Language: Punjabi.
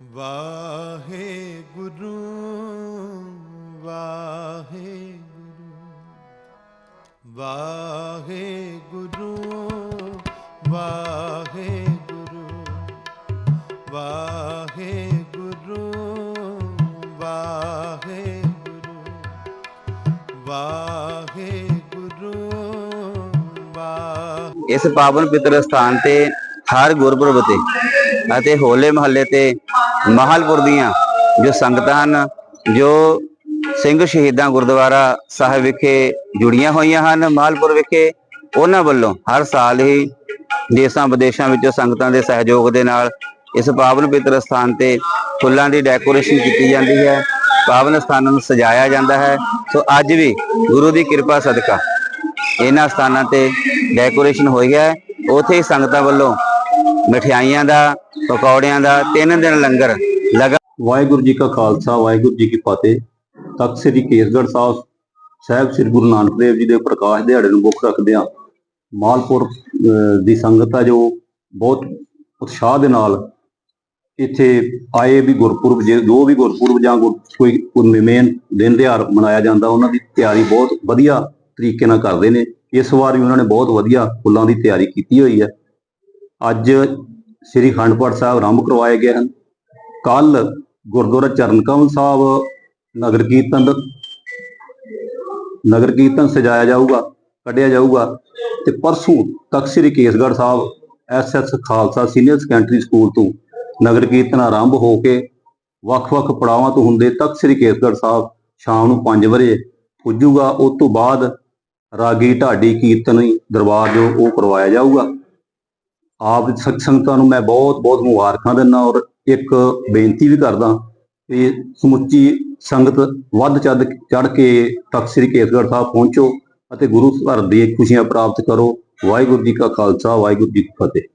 ਵਾਹੇ ਗੁਰੂ ਵਾਹੇ ਗੁਰੂ ਵਾਹੇ ਗੁਰੂ ਵਾਹੇ ਗੁਰੂ ਵਾਹੇ ਗੁਰੂ ਵਾਹੇ ਗੁਰੂ ਵਾਹੇ ਗੁਰੂ ਵਾਹ ਇਸ ਪਾਵਨ ਪਿੱਤਰ ਸਥਾਨ ਤੇ ਹਰ ਗੁਰਪੁਰਬ ਤੇ ਅਤੇ ਹੋਲੇ ਮਹੱਲੇ ਤੇ ਮਹਾਲਪੁਰ ਦੀਆਂ ਜੋ ਸੰਗਤਾਂ ਹਨ, ਜੋ ਸਿੰਘ ਸ਼ਹੀਦਾਂ ਗੁਰਦੁਆਰਾ ਸਾਹਿਬ ਵਿਖੇ ਜੁੜੀਆਂ ਹੋਈਆਂ ਹਨ, ਮਹਾਲਪੁਰ ਵਿਖੇ, ਉਹਨਾਂ ਵੱਲੋਂ ਹਰ ਸਾਲ ਹੀ ਦੇਸ਼ਾਂ ਵਿਦੇਸ਼ਾਂ ਵਿੱਚੋਂ ਸੰਗਤਾਂ ਦੇ ਸਹਿਯੋਗ ਦੇ ਨਾਲ ਇਸ ਪਾਵਨ ਪਿਤਰ ਸਥਾਨ ਤੇ ਫੁੱਲਾਂ ਦੀ ਡੈਕੋਰੇਸ਼ਨ ਕੀਤੀ ਜਾਂਦੀ ਹੈ। ਪਾਵਨ ਸਥਾਨਾਂ ਨੂੰ ਸਜਾਇਆ ਜਾਂਦਾ ਹੈ। ਸੋ ਅੱਜ ਵੀ ਗੁਰੂ ਦੀ ਕਿਰਪਾ ਸਦਕਾ ਇਹਨਾਂ ਸਥਾਨਾਂ ਤੇ ਡੈਕੋਰੇਸ਼ਨ ਹੋਈ ਹੈ। ਉਥੇ ਹੀ ਸੰਗਤਾਂ ਵੱਲੋਂ ਮਠਿਆਈਆਂ ਦਾ, ਪਕੌੜਿਆਂ ਦਾ, ਤਿੰਨ ਦਿਨ ਲੰਗਰ। ਲਗਾ ਵਾਹਿਗੁਰੂ ਜੀ ਕਾ ਖਾਲਸਾ, ਵਾਹਿਗੁਰੂ ਜੀ ਕੀ ਫਤਿਹ। ਤਖਤ ਸ੍ਰੀ ਕੇਸਗੜ੍ਹ ਸਾਹਿਬ ਸਾਹਿਬ ਸ੍ਰੀ ਗੁਰੂ ਨਾਨਕ ਦੇਵ ਜੀ ਦੇ ਪ੍ਰਕਾਸ਼ ਦਿਹਾੜੇ ਨੂੰ ਮੁੱਖ ਰੱਖਦਿਆਂ ਮਾਲਪੁਰ ਦੀ ਸੰਗਤ ਆ ਜੋ ਬਹੁਤ ਉਤਸ਼ਾਹ ਦੇ ਨਾਲ ਇੱਥੇ ਆਏ ਵੀ ਗੁਰਪੁਰਬ ਜੇ ਜੋ ਵੀ ਗੁਰਪੁਰਬ ਜਾਂ ਕੋਈ ਕੋਈ ਮੇਨ ਦਿਨ ਤਿਉਹਾਰ ਮਨਾਇਆ ਜਾਂਦਾ, ਉਹਨਾਂ ਦੀ ਤਿਆਰੀ ਬਹੁਤ ਵਧੀਆ ਤਰੀਕੇ ਨਾਲ ਕਰਦੇ ਨੇ। ਇਸ ਵਾਰ ਵੀ ਉਹਨਾਂ ਨੇ ਬਹੁਤ ਵਧੀਆ ਫੁੱਲਾਂ ਦੀ ਤਿਆਰੀ ਕੀਤੀ ਹੋਈ ਹੈ। ਅੱਜ ਸ੍ਰੀ ਅਖੰਡ ਪਾਠ ਸਾਹਿਬ ਆਰੰਭ ਕਰਵਾਏ ਗਏ ਹਨ। ਕੱਲ ਗੁਰਦੁਆਰਾ ਚਰਨ ਕਮਲ ਸਾਹਿਬ ਨਗਰ ਕੀਰਤਨ ਨਗਰ ਕੀਰਤਨ ਸਜਾਇਆ ਜਾਊਗਾ, ਕੱਢਿਆ ਜਾਊਗਾ ਤੇ ਪਰਸੋਂ Takht Sri Kesgarh Sahib SS Khalsa senior secondary school ਤੋਂ ਨਗਰ ਕੀਰਤਨ ਆਰੰਭ ਹੋ ਕੇ ਵੱਖ-ਵੱਖ ਪੜਾਵਾਂ ਤੋਂ ਹੁੰਦੇ ਤਖਤ ਸ੍ਰੀ ਕੇਸਗੜ੍ਹ ਸਾਹਿਬ ਸ਼ਾਮ ਨੂੰ 5 ਵਜੇ ਪੁੱਜੂਗਾ। ਉਸ ਤੋਂ ਬਾਅਦ ਰਾਗੀ ਢਾਡੀ ਕੀਰਤਨੀ ਦਰਬਾਰ ਜੋ ਉਹ ਕਰਵਾਇਆ ਜਾਊਗਾ। ਆਪ ਸਤ ਸੰਗਤਾਂ ਨੂੰ ਮੈਂ ਬਹੁਤ ਬਹੁਤ ਮੁਬਾਰਕਾਂ ਦਿੰਦਾ ਔਰ ਇੱਕ ਬੇਨਤੀ ਵੀ ਕਰਦਾ ਕਿ ਸਮੁੱਚੀ ਸੰਗਤ ਵੱਧ ਚੜ ਚੜ ਕੇ ਤਖਤ ਸ੍ਰੀ ਕੇਸਗੜ੍ਹ ਸਾਹਿਬ ਪਹੁੰਚੋ ਅਤੇ ਗੁਰੂ ਘਰ ਦੀ ਖੁਸ਼ੀਆਂ ਪ੍ਰਾਪਤ ਕਰੋ। ਵਾਹਿਗੁਰੂ ਜੀ ਕਾ ਖਾਲਸਾ, ਵਾਹਿਗੁਰੂ ਜੀ ਕੀ ਫਤਿਹ।